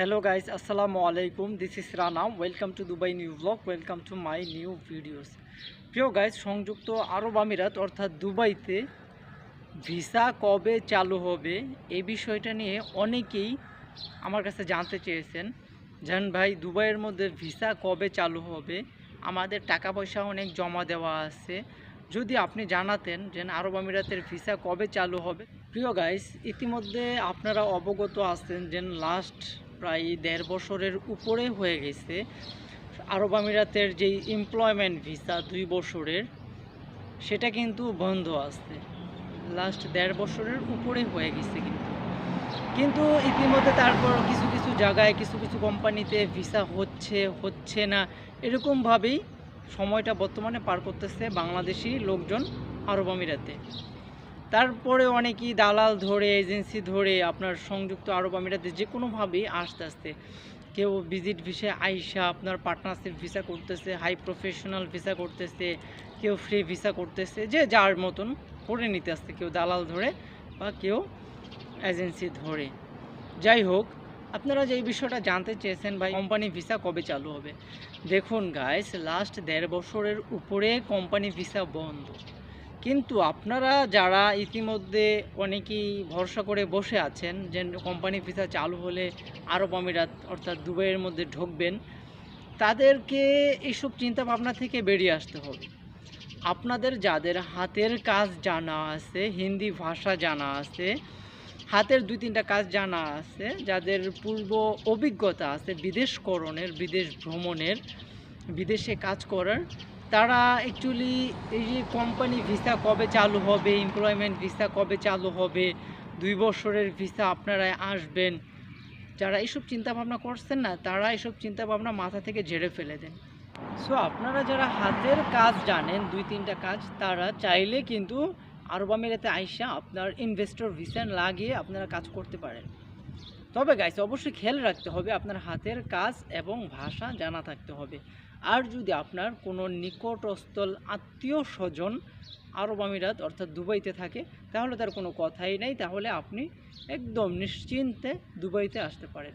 Hello guys, আসসালামু আলাইকুম this is Rana. Welcome to Dubai New Vlog. Welcome to my new videos প্রিয় guys সংযুক্ত আরব আমিরাত অর্থাৎ দুবাইতে ভিসা কবে চালু হবে এই বিষয়টা নিয়ে অনেকেই আমার কাছে জানতে চেয়েছেন। জান ভাই দুবাইয়ের মধ্যে ভিসা কবে চালু হবে? আমাদের টাকা পয়সা অনেক জমা দেওয়া আছে। যদি আপনি জানাতেন যে আরব আমিরাতের ভিসা কবে চালু হবে। প্রিয় গাইস ইতিমধ্যে আপনারা অবগত আছেন যে লাস্ট প্রায় দেড় বছরের উপরে হয়ে গেছে। আরব আমিরাতের যেই এমপ্লয়মেন্ট ভিসা দুই বছরের, সেটা কিন্তু বন্ধ আছে। লাস্ট দেড় বছরের উপরে হয়ে গেছে কিন্তু। কিন্তু ইতিমধ্যে তারপর কিছু কিছু জায়গায় কিছু কিছু কোম্পানিতে ভিসা হচ্ছে হচ্ছে না, এরকমভাবেই সময়টা বর্তমানে পার করতেছে বাংলাদেশি লোকজন আরব আমিরাতে। তারপরে অনেকেই দালাল ধরে, এজেন্সি ধরে আপনার সংযুক্ত আরব আমিরাতে যে কোনোভাবেই আস্তে আস্তে। কেউ ভিজিট ভিসা আইসা আপনার পার্টনারশিপ ভিসা করতেছে, হাই প্রফেশনাল ভিসা করতেছে, কেউ ফ্রি ভিসা করতেছে, যে যার মতন করে নিতে আসছে, কেউ দালাল ধরে বা কেউ এজেন্সি ধরে। যাই হোক, আপনারা যে বিষয়টা জানতে চেয়েছেন ভাই, কোম্পানি ভিসা কবে চালু হবে? দেখুন গাইস লাস্ট দেড় বছরের উপরে কোম্পানি ভিসা বন্ধ। কিন্তু আপনারা যারা ইতিমধ্যে অনেকেই ভরসা করে বসে আছেন যে কোম্পানি ভিসা চালু হলে আরব আমিরাত অর্থাৎ দুবাইয়ের মধ্যে ঢুকবেন, তাদেরকে এইসব চিন্তা ভাবনা থেকে বেরিয়ে আসতে হবে। আপনাদের যাদের হাতের কাজ জানা আছে, হিন্দি ভাষা জানা আছে, হাতের দুই তিনটা কাজ জানা আছে, যাদের পূর্ব অভিজ্ঞতা আছে বিদেশকরণের, বিদেশ ভ্রমণের, বিদেশে কাজ করার তারা অ্যাকচুয়ালি এই যে কোম্পানি ভিসা কবে চালু হবে এমপ্লয়মেন্ট ভিসা কবে চালু হবে, দুই বছরের ভিসা আপনারা আসবেন, যারা এইসব চিন্তা ভাবনা করছেন না, তারা এইসব চিন্তা ভাবনা মাথা থেকে ঝেড়ে ফেলে দেন। সো আপনারা যারা হাতের কাজ জানেন, দুই তিনটা কাজ, তারা চাইলে কিন্তু আরব আমিরাতে আইসা আপনার ইনভেস্টর ভিসা লাগিয়ে আপনারা কাজ করতে পারেন। তবে গাইস অবশ্যই খেয়াল রাখতে হবে, আপনার হাতের কাজ এবং ভাষা জানা থাকতে হবে। আর যদি আপনার কোনো নিকটস্থল আত্মীয় স্বজন আরব আমিরাত অর্থাৎ দুবাইতে থাকে, তাহলে তার কোনো কথাই নেই। তাহলে আপনি একদম নিশ্চিন্তে দুবাইতে আসতে পারেন।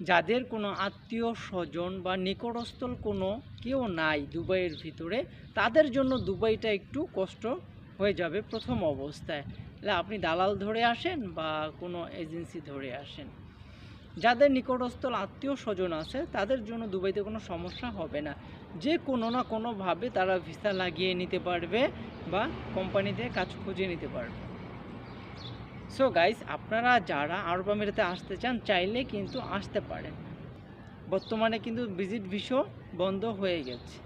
যাদের কোনো আত্মীয় স্বজন বা নিকটস্থল কোনো কেউ নাই দুবাইয়ের ভিতরে, তাদের জন্য দুবাইটা একটু কষ্ট হয়ে যাবে প্রথম অবস্থায়। আপনি দালাল ধরে আসেন বা কোনো এজেন্সি ধরে আসেন। যাদের নিকটস্থল আত্মীয় স্বজন আছে, তাদের জন্য দুবাইতে কোনো সমস্যা হবে না। যে কোনো না কোনোভাবে তারা ভিসা লাগিয়ে নিতে পারবে বা কোম্পানিতে কাজ খুঁজে নিতে পারবে। সো গাইস আপনারা যারা আরব আমিরাতে আসতে চান, চাইলে কিন্তু আসতে পারেন। বর্তমানে কিন্তু ভিজিট ভিসো বন্ধ হয়ে গেছে।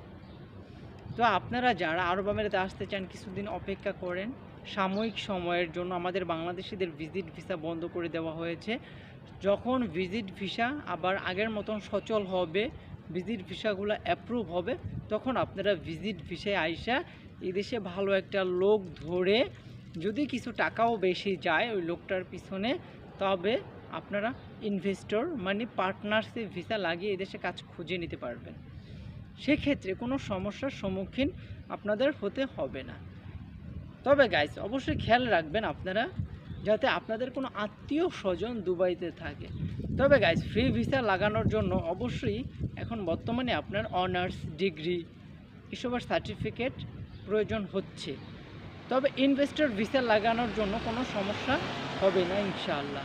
তো আপনারা যারা আরব আমিরাতে আসতে চান, কিছুদিন অপেক্ষা করেন। সাময়িক সময়ের জন্য আমাদের বাংলাদেশিদের ভিজিট ভিসা বন্ধ করে দেওয়া হয়েছে। যখন ভিজিট ভিসা আবার আগের মতন সচল হবে ভিজিট ভিসাগুলো অ্যাপ্রুভ হবে, তখন আপনারা ভিজিট ভিসায় আইসা এদেশে ভালো একটা লোক ধরে যদি কিছু টাকাও বেশি যায় ওই লোকটার পিছনে, তবে আপনারা ইনভেস্টর মানে পার্টনারশিপ ভিসা লাগিয়ে এদেশে কাজ খুঁজে নিতে পারবেন। সেক্ষেত্রে কোনো সমস্যার সম্মুখীন আপনাদের হতে হবে না। তবে গাইস অবশ্যই খেয়াল রাখবেন আপনারা যাতে আপনাদের কোনো আত্মীয় স্বজন দুবাইতে থাকে। তবে গাইস ফ্রি ভিসা লাগানোর জন্য অবশ্যই এখন বর্তমানে আপনার অনার্স ডিগ্রি এসবের সার্টিফিকেট প্রয়োজন হচ্ছে। তবে ইনভেস্টর ভিসা লাগানোর জন্য কোনো সমস্যা হবে না ইনশাআল্লাহ।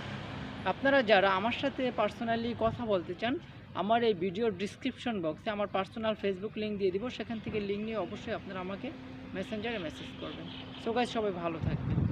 আপনারা যারা আমার সাথে পার্সোনালি কথা বলতে চান, আমার এই ভিডিওর ডিসক্রিপশন বক্সে আমার পার্সোনাল ফেসবুক লিঙ্ক দিয়ে দিব। সেখান থেকে লিঙ্ক নিয়ে অবশ্যই আপনারা আমাকে মেসেঞ্জারে মেসেজ করবেন। সো গাইজ সবাই ভালো থাকবেন।